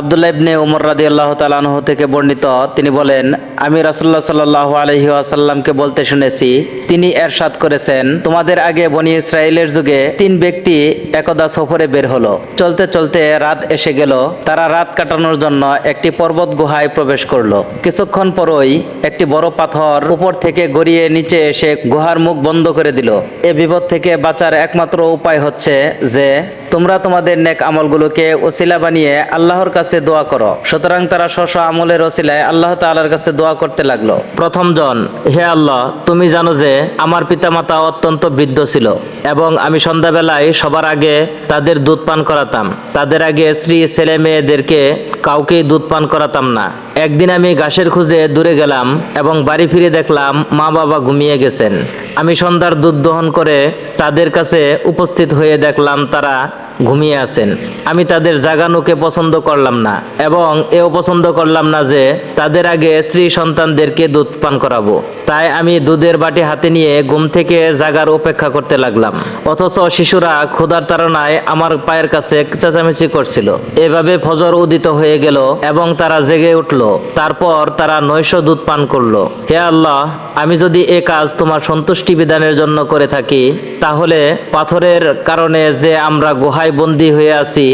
আবদুল্লাহ ইবনে উমর রাদি আল্লাহ তালাহ থেকে বর্ণিত, তিনি বলেন, আমি রাসুল্লাহ সাল্লাহ আলহি আসাল্লামকে বলতে শুনেছি, তিনি এরশাদ করেছেন, তোমাদের আগে বনি ইসরায়েলের যুগে তিন ব্যক্তি একদা সফরে বের হলো। চলতে চলতে রাত এসে গেল, তারা রাত কাটানোর জন্য একটি পর্বত গুহায় প্রবেশ করল। কিছুক্ষণ পরই একটি বড় পাথর উপর থেকে গড়িয়ে নিচে এসে গুহার মুখ বন্ধ করে দিল। এ বিপদ থেকে বাঁচার একমাত্র উপায় হচ্ছে যে, তোমরা তোমাদের নেক আমলগুলোকে ওসিলা বানিয়ে আল্লাহর কাছে দোয়া করো। সুতরাং তারা স্ব আমলের ওসিলায় আল্লাহ তাআলার কাছে দোয়া করতে লাগল। প্রথম জন, হে আল্লাহ, তুমি জানো যে আমার পিতামাতা অত্যন্ত বৃদ্ধ ছিল এবং আমি সন্ধ্যাবেলায় সবার আগে তাদের দুধ পান করাতাম। তাদের আগে স্ত্রী, ছেলে, মেয়েদেরকে কাউকেই দুধ পান করাতাম না। একদিন আমি ঘাসের খুঁজে দূরে গেলাম এবং বাড়ি ফিরে দেখলাম মা বাবা ঘুমিয়ে গেছেন। আমি সন্ধ্যার দুধ দহন করে তাদের কাছে উপস্থিত হয়ে দেখলাম তারা ঘুমিয়ে আছেন। আমি তাদের জাগানোকে পছন্দ করলাম না এবং এও পছন্দ করলাম না যে তাদের আগে স্ত্রী সন্তানদেরকে দুধ পান করাবো। তাই আমি দুধের বাটি হাতে নিয়ে ঘুম থেকে জাগার অপেক্ষা করতে লাগলাম। অথচ শিশুরা ক্ষুধার তাড়নায় আমার পায়ের কাছে চেঁচামেচি করছিল। এভাবে ফজর উদিত হয়ে গেল এবং তারা জেগে উঠল। তারপর তারা নৈশ দুধ পান করল। হে আল্লাহ, আমি যদি এ কাজ তোমার সন্তুষ্টি বিধানের জন্য করে থাকি তাহলে পাথরের কারণে যে আমরা গুহায় বন্দী হয়ে আছি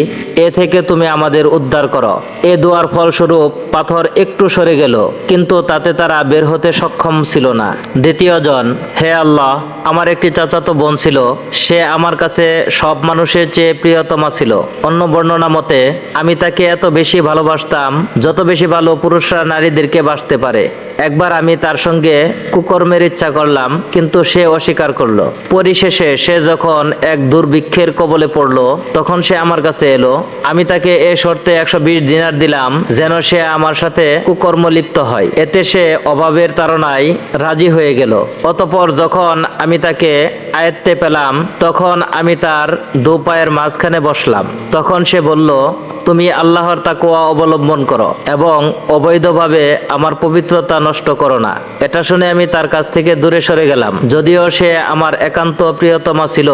এ থেকে তুমি আমাদের উদ্ধার করো। এ দোয়ার ফলস্বরূপ পাথর একটু সরে গেল, কিন্তু তাতে তারা বের হতে সক্ষম ছিল না। দ্বিতীয় জন, হে আল্লাহ, আমার একটি চাচাতো বোন ছিল, সে আমার কাছে সব মানুষের চেয়ে প্রিয়তমা ছিল। অন্য বর্ণনা মতে, আমি তাকে এত বেশি ভালোবাসতাম, যত বেশি ভালো পুরুষরা নারীদেরকে বাসতে পারে। একবার আমি তার সঙ্গে কুকর্মের ইচ্ছা করলাম, কিন্তু সে অস্বীকার করল। পরিশেষে সে যখন এক দুর্ভিক্ষের কবলে পড়ল, তখন সে আমার কাছে এলো আমি তাকে এ শর্তে একশো বিশ দিনার দিলাম, যেন সে আমার সাথে কুকর্ম লিপ্ত হয়। এতে সে অভাবের তাড়নায় রাজি হয়ে গেল। অতপর যখন আমি তাকে আয়ত্তে পেলাম, তখন আমি তার দু পায়ের মাঝখানে বসলাম। তখন সে বলল, তুমি আল্লাহর তাকুয়া অবলম্বন করো এবং অবৈধভাবে আমার পবিত্রতা নষ্ট করো না। এটা শুনে আমি তার কাছ থেকে দূরে সরে গেলাম। যদিও সে আমার একান্ত প্রিয়তমা ছিল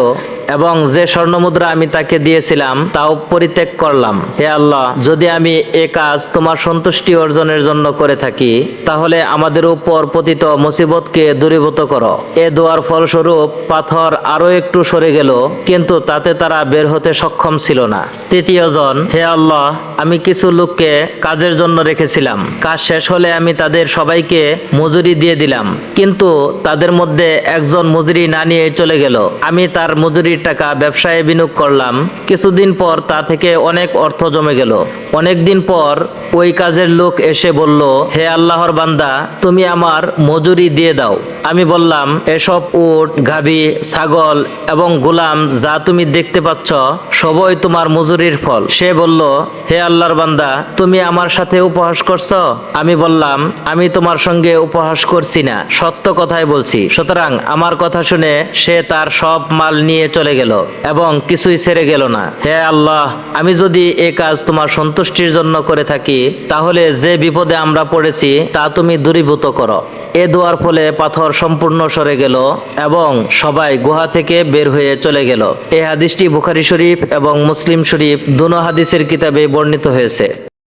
এবং যে স্বর্ণমুদ্রা আমি তাকে দিয়েছিলাম তাও পরিত্যাগ করলাম। হে আল্লাহ, যদি আমি এ কাজ তোমার সন্তুষ্টি অর্জনের জন্য করে থাকি, তাহলে আমাদের উপর পতিত মুসিবতকে দূরীভূত করো। এ দোয়ার ফলস্বরূপ পাথর আরও একটু সরে গেল, কিন্তু তাতে তারা বের হতে সক্ষম ছিল না। তৃতীয় জন, হে আল্লাহ, আমি কিছু লোককে কাজের জন্য রেখেছিলাম। কাজ শেষ হলে আমি তাদের সবাইকে মজুরি দিয়ে দিলাম, কিন্তু তাদের মধ্যে একজন মজুরি না নিয়ে চলে গেল। আমি তার মজুরির টাকা ব্যবসায় বিনিয়োগ করলাম। কিছুদিন পর তা থেকে অনেক অর্থ জমে গেল। অনেক দিন পর ওই কাজের লোক এসে বলল, হে আল্লাহর বান্দা, তুমি আমার মজুরি দিয়ে দাও। আমি বললাম, এসব উট গাভী ছাগল এবং গোলাম যা তুমি দেখতে পাচ্ছ, সবই তোমার মজুরির ফল। সে বলল, হে আল্লাহর বান্দা, তুমি আমার সাথে উপহাস করছ? আমি বললাম, আমি তোমার সঙ্গে উপহাস করছি না, সত্য কথাই বলছি। সুতরাং আমার কথা শুনে সে তার সব মাল নিয়ে চলে গেল এবং কিছুই ছেড়ে গেল না। হে আল্লাহ আমি যদি এ কাজ তোমার সন্তুষ্টির জন্য করে থাকি, তাহলে যে বিপদে আমরা পড়েছি, তা তুমি দূরীভূত করো। এ দোয়ার ফলে পাথর সম্পূর্ণ সরে গেল এবং সবাই গুহা থেকে বের হয়ে চলে গেল। এ হাদিসটি বুখারি শরীফ এবং মুসলিম শরীফ, দুনো হাদিসের কিতাবে বর্ণিত হয়েছে।